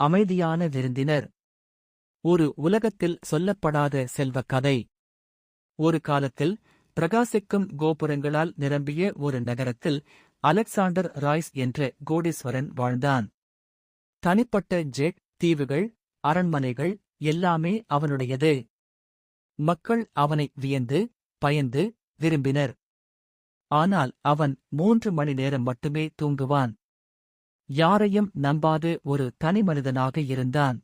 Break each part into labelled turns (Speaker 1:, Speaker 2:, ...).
Speaker 1: அமைதியான விருந்தினர். ஒரு உலகத்தில் சொல்லப்படாத செல்வக் கதை ஒரு காலத்தில் பிரகாசிக்கும் கோபுரங்களால் நிரம்பிய ஒரு நகரத்தில் அலெக்சாண்டர் ராய்ஸ் என்ற கோடீஸ்வரன் வாழ்ந்தான். தனிப்பட்ட ஜெட் தீவுகள் அரண்மனைகள் எல்லாமே அவனுடையது. மக்கள் அவனை வியந்து பயந்து விரும்பினர். ஆனால் அவன் மூன்று மணி நேரம் மட்டுமே தூங்குவான். யாரையும் நம்பாது ஒரு தனி மனிதனாக இருந்தான்.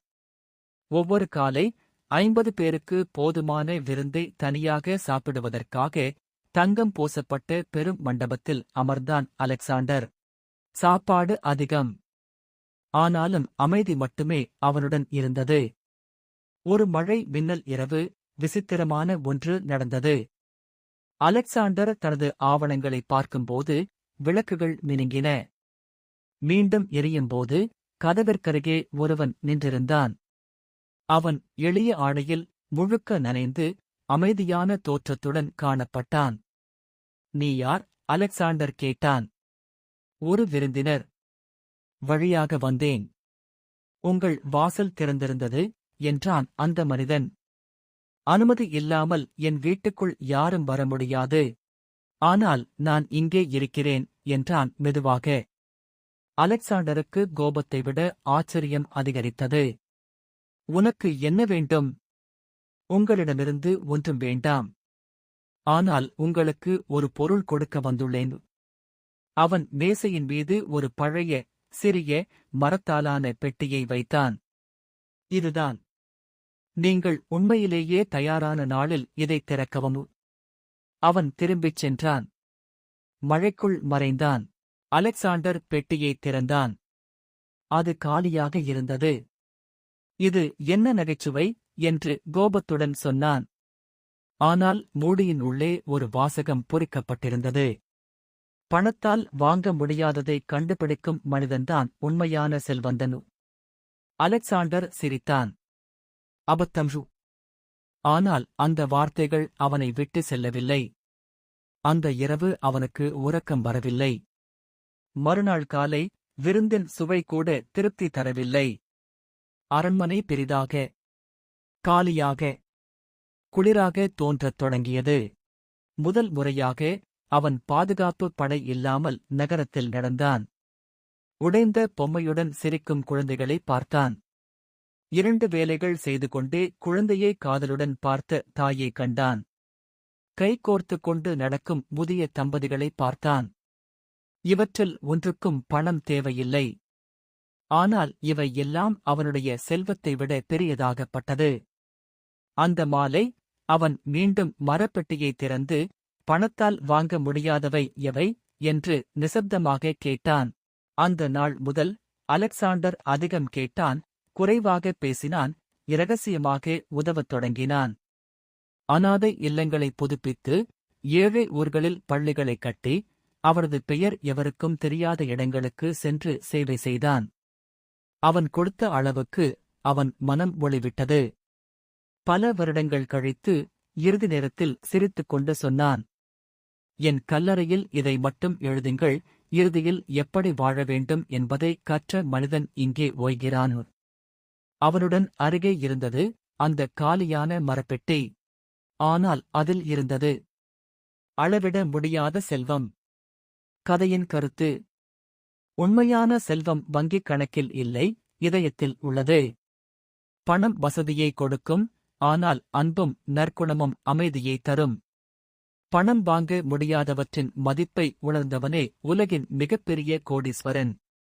Speaker 1: ஒவ்வொரு காலை ஐம்பது பேருக்கு போதுமான விருந்தை தனியாக சாப்பிடுவதற்காக தங்கம் பூசப்பட்ட பெரும் மண்டபத்தில் அமர்ந்தான் அலெக்சாண்டர். சாப்பாடு அதிகம். ஆனாலும் அமைதி மட்டுமே அவனுடன் இருந்தது. ஒரு மழை மின்னல் இரவு விசித்திரமான ஒன்று நடந்தது. அலெக்சாண்டர் தனது ஆவணங்களை பார்க்கும்போது விளக்குகள் மினுங்கின. மீண்டும் எரியும்போது கதவிற்கருகே ஒருவன் நின்றிருந்தான். அவன் எளிய ஆடையில் முழுக்க நனைந்து அமைதியான தோற்றத்துடன் காணப்பட்டான். நீ யார்? அலெக்சாண்டர் கேட்டான். ஒரு விருந்தினர். வழியாக வந்தேன். உங்கள் வாசல் திறந்திருந்தது? என்றான் அந்த மனிதன். அனுமதி இல்லாமல் என் வீட்டுக்குள் யாரும் வர முடியாது. ஆனால் நான் இங்கே இருக்கிறேன் என்றான் மெதுவாக. அலெக்சாண்டருக்கு கோபத்தை விட ஆச்சரியம் அதிகரித்தது. உனக்கு என்ன வேண்டும்? உங்களிடமிருந்து ஒன்றும் வேண்டாம். ஆனால் உங்களுக்கு ஒரு பொருள் கொடுக்க வந்துள்ளேன். அவன் மேசையின் மீது ஒரு பழைய சிறிய மரத்தாலான பெட்டியை வைத்தான். இதுதான். நீங்கள் உண்மையிலேயே தயாரான நாளில் இதைத் திறக்கவும். அவன் திரும்பிச் சென்றான். மழைக்குள் மறைந்தான். அலெக்சாண்டர் பெட்டியைத் திறந்தான். அது காலியாக இருந்தது. இது என்ன நகைச்சுவை? என்று கோபத்துடன் சொன்னான். ஆனால் மூடியின் உள்ளே ஒரு வாசகம் பொறிக்கப்பட்டிருந்தது. பணத்தால் வாங்க முடியாததை கண்டுபிடிக்கும் மனிதன்தான் உண்மையான செல்வந்தனு. அலெக்சாண்டர் சிரித்தான். அபத்தம்ஷு ஆனால் அந்த வார்த்தைகள் அவனை விட்டு செல்லவில்லை. அந்த இரவு அவனுக்கு உறக்கம் வரவில்லை. மறுநாள் காலை விருந்தின் சுவை கூட திருப்தி தரவில்லை. அரண்மனை பெரிதாக காலியாக குளிராக தோன்றத் தொடங்கியது. முதல் முறையாக அவன் பாதுகாப்பு படை இல்லாமல் நகரத்தில் நடந்தான். உடைந்த பொம்மையுடன் சிரிக்கும் குழந்தைகளை பார்த்தான். இரண்டு வேலைகள் செய்து கொண்டே குழந்தையை காதலுடன் பார்த்த தாயை கண்டான். கைகோர்த்து கொண்டு நடக்கும் முதிய தம்பதிகளை பார்த்தான். இவற்றில் ஒன்றுக்கும் பணம் தேவையில்லை. ஆனால் இவை எல்லாம் அவனுடைய செல்வத்தை விட பெரியதாகப்பட்டது. அந்த மாலை அவன் மீண்டும் மரப்பெட்டியை திறந்து பணத்தால் வாங்க முடியாதவை எவை என்று நிசப்தமாக கேட்டான். அந்த நாள் முதல் அலெக்சாண்டர் அதிகம் கேட்டான் குறைவாக பேசினான் இரகசியமாக உதவத் தொடங்கினான். அனாதை இல்லங்களை புதுப்பித்து ஏழை ஊர்களில் பள்ளிகளை கட்டி அவரது பெயர் எவருக்கும் தெரியாத இடங்களுக்கு சென்று சேவை செய்தான். அவன் கொடுத்த அளவுக்கு அவன் மனம் ஒளிவிட்டது. பல வருடங்கள் கழித்து இறுதி நேரத்தில் சிரித்துக் கொண்டு சொன்னான் என் கல்லறையில் இதை மட்டும் எழுதுங்கள் இறுதியில் எப்படி வாழ வேண்டும் என்பதை கற்ற மனிதன் இங்கே ஓய்கிறான் அவனுடன் அருகே இருந்தது அந்த காலியான மரப்பெட்டி. ஆனால் அதில் இருந்தது. அளவிட முடியாத செல்வம். கதையின் கருத்து உண்மையான செல்வம் வங்கிக் கணக்கில் இல்லை இதயத்தில் உள்ளது. பணம் வசதியை கொடுக்கும் ஆனால் அன்பும் நற்குணமும் அமைதியை தரும். பணம் வாங்க முடியாதவற்றின் மதிப்பை உணர்ந்தவனே உலகின் மிகப்பெரிய கோடீஸ்வரன்.